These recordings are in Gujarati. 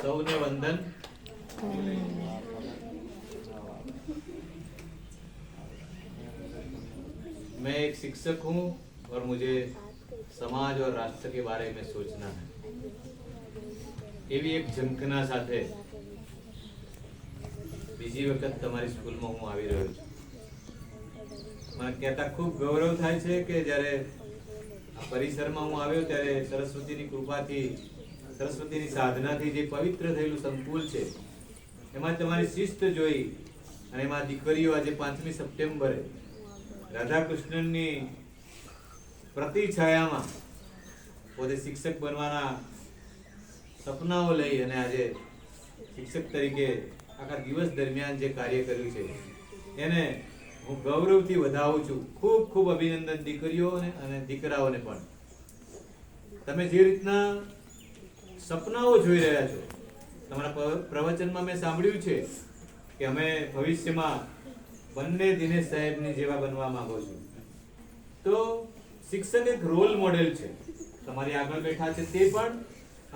સૌને વંદન मैं एक शिक्षक हूँ और मुझे समाज और राष्ट्र के बारे में सोचना है એવી એક ઝંખના સાથે બીજી વખત તમારી સ્કૂલમાં હું આવી રહ્યો છું મને કહેતા ખૂબ ગૌરવ થાય છે કે જ્યારે આ પરિસરમાં હું આવ્યો ત્યારે સરસ્વતીની કૃપાથી સરસ્વતીની સાધનાથી જે પવિત્ર થયેલું સંકુલ છે, એમાં તમારી શિસ્ત જોઈ અને એમાં દીકરીઓ આજે પાંચમી સપ્ટેમ્બરે રાધાકૃષ્ણનની પ્રતિછાયામાં પોતે શિક્ષક બનવાના સપનાઓ લઈ અને આજે શિક્ષક તરીકે આખા દિવસ દરમિયાન જે કાર્ય કર્યું છે, એને હું ગૌરવથી વધાવું છું. ખૂબ ખૂબ અભિનંદન દીકરીઓને અને દીકરાઓને પણ. તમે જે રીતના સપનાઓ જોઈ રહ્યા છો. તમારા પ્રવચનમાં મેં સાંભળ્યું છે કે અમે ભવિષ્યમાં બંને દિનેશ સાહેબની જેવા બનવા માંગો છો. તો શિક્ષક એક રોલ મોડેલ છે. તમારી આગળ બેઠા છે તે પણ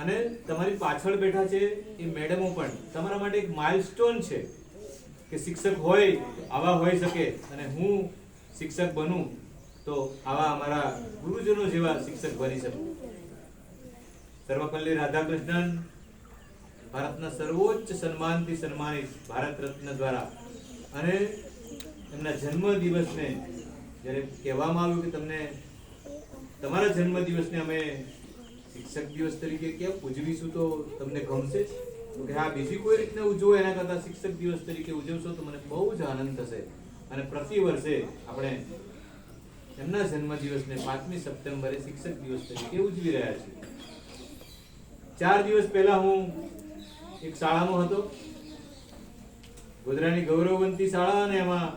અને તમારી પાછળ બેઠા છે એ મેડમો પણ. તમારા માટે એક માઇલસ્ટોન છે કે શિક્ષક હોય આવા હોઈ શકે અને હું શિક્ષક બનું તો આવા અમારા ગુરુજનો જેવા શિક્ષક બની શકું. સર્વપલ્લી રાધાકૃષ્ણન ભારતના સર્વોચ્ચ સન્માનથી સન્માનિત ભારત રત્ન દ્વારા. અને એમના જન્મ દિવસને જ્યારે કહેવામાં આવ્યું કે તમને તમારા જન્મ દિવસને અમે શિક્ષક દિવસ તરીકે કેમ ઉજવીશું તો તમને ગમશે તો કે હા, બીજી કોઈ રીતને ઉજવો એના કરતાં શિક્ષક દિવસ તરીકે ઉજવશો તો મને બહુ જ આનંદ થશે. અને પ્રતિ વર્ષે આપણે એમના જન્મ દિવસને પાંચમી સપ્ટેમ્બરે શિક્ષક દિવસ તરીકે ઉજવી રહ્યા છીએ. ચાર દિવસ પહેલા હું એક શાળામાં હતો. ગોધરાની ગૌરવવંતી શાળા અને એમાં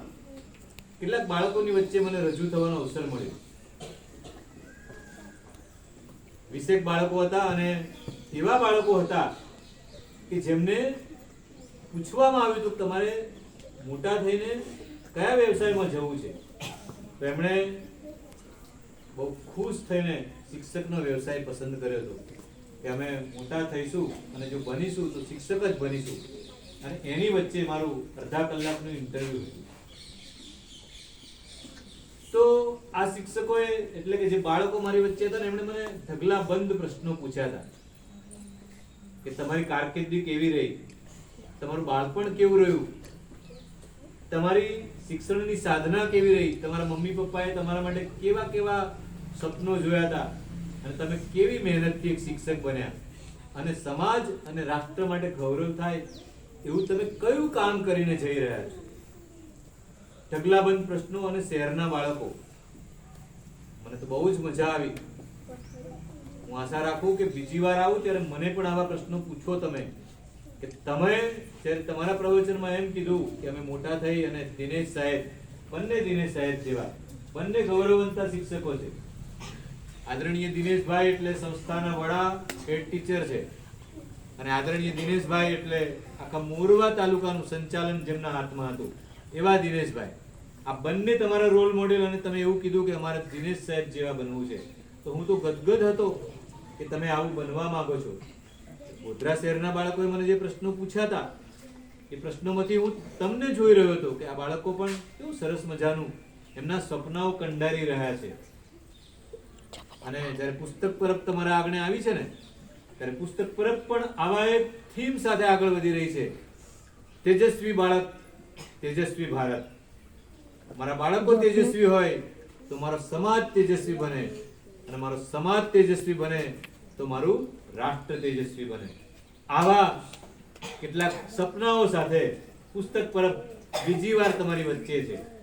કેટલાક બાળકોની વચ્ચે મને રજૂ થવાનો અવસર મળ્યો. વીસેક બાળકો હતા અને એવા બાળકો હતા કે જેમને પૂછવામાં આવ્યું હતું તમારે મોટા થઈને કયા વ્યવસાયમાં જવું છે? તો એમણે બહુ ખુશ થઈને શિક્ષકનો વ્યવસાય પસંદ કર્યો હતો. કે અમે મોટા થઈશું અને જો બનીશું તો શિક્ષક જ બનીશું. અને એની વચ્ચે મારું અડધા કલાકનું ઇન્ટરવ્યુ હતું. તો આ શિક્ષકોએ એટલે કે જે બાળકો મારી વચ્ચે હતા ને, એમણે મને ઢગલા બંધ પ્રશ્નો પૂછ્યા હતા. કે તમારી કારકિર્દી કેવી રહી? તમારું બાળપણ કેવું રહ્યું? તમારી શિક્ષણની સાધના કેવી રહી? તમારા મમ્મી પપ્પાએ તમારા માટે કેવા કેવા સપનો જોયા હતા? અને તમે કેવી મહેનતથી એક શિક્ષક બન્યા? અને સમાજ અને રાષ્ટ્ર માટે ગૌરવ થાય એવું તમે કયું કામ કરીને જઈ રહ્યા છો? ઢગલાબંધ પ્રશ્નો અને શહેરના બાળકો. મને તો બહુ જ મજા આવી. હું આશા રાખું કે બીજી વાર આવું ત્યારે મને પણ આવા પ્રશ્નો પૂછો તમે. કે તમે જ્યારે તમારા પ્રવચનમાં એમ કીધું કે અમે મોટા થઈ અને દિનેશ સાહેબ, બંને દિનેશ સાહેબ જેવા, બંને ગૌરવવંતા શિક્ષકો છે. આદરણીય દિનેશભાઈ એટલે સંસ્થાના વડા હેડ ટીચર છે. અને આદરણીય દિનેશભાઈ એટલે આખા મોરવા તાલુકાનું સંચાલન જેમના હાથમાં હતું. એવા દિનેશભાઈ. આ બંને તમારા રોલ મોડેલ અને તમે એવું કીધું કે અમારે દિનેશ સાહેબ જેવા બનવું છે. તો હું તો ગદગદ હતો કે તમે આવું બનવા માંગો છો. ગોધરા શહેરના બાળકોએ મને જે પ્રશ્નો પૂછ્યા હતા એ પ્રશ્નોમાંથી હું તમને જોઈ રહ્યો હતો કે આ બાળકો પણ કેવું સરસ મજાનું એમના સપનાઓ કંડારી રહ્યા છે. અને જ્યારે પુસ્તક પરબ તમારા આગળ આવી છે ને, ત્યારે પુસ્તક પરબ પણ આવા એક થીમ સાથે આગળ વધી રહી છે. તેજસ્વી બાળક, તેજસ્વી ભારત. મારા બાળકો તેજસ્વી હોય, તો મારો સમાજ તેજસ્વી બને. અને મારો સમાજ તેજસ્વી બને, તો મારું રાષ્ટ્ર તેજસ્વી બને. આવા કેટલાક સપનાઓ સાથે પુસ્તક પરબ બીજી વાર તમારી વચ્ચે છે.